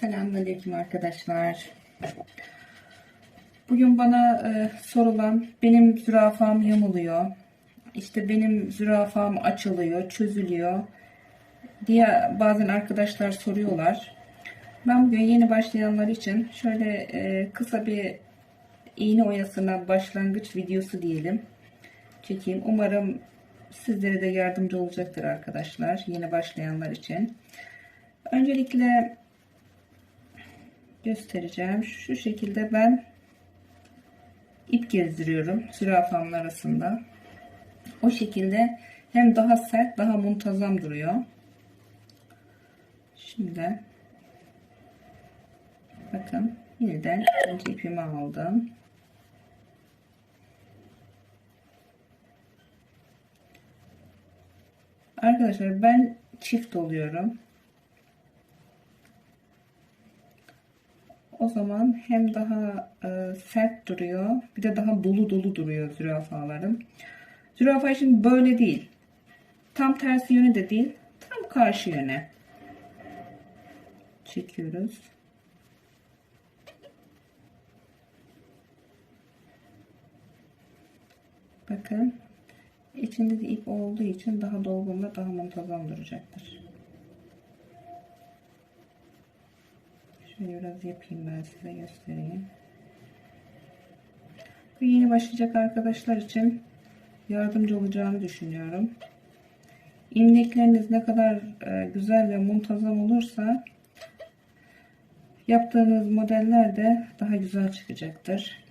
Selamünaleyküm arkadaşlar. Bugün bana e, sorulan benim zürafam yamuluyor. İşte benim zürafam açılıyor, çözülüyor diye bazen arkadaşlar soruyorlar. Ben bugün yeni başlayanlar için şöyle e, kısa bir iğne oyasına başlangıç videosu diyelim. Çekeyim. Umarım sizlere de yardımcı olacaktır arkadaşlar. Yeni başlayanlar için. Öncelikle göstereceğim. Şu şekilde ben ip gezdiriyorum zürafamın arasında. O şekilde hem daha sert daha muntazam duruyor. Şimdi bakın yeniden önce ipimi aldım. Arkadaşlar ben çift oluyorum. O zaman hem daha e, sert duruyor bir de daha dolu dolu duruyor zürafalarım. Zürafa şimdi böyle değil. Tam tersi yöne de değil. Tam karşı yöne. Çekiyoruz. Bakın. içinde de ip olduğu için daha dolgun ve daha muntazam duracaktır. Biraz yapayım ben size göstereyim. Bu yeni başlayacak arkadaşlar için yardımcı olacağını düşünüyorum. İlmekleriniz ne kadar e, güzel ve muntazam olursa yaptığınız modeller de daha güzel çıkacaktır.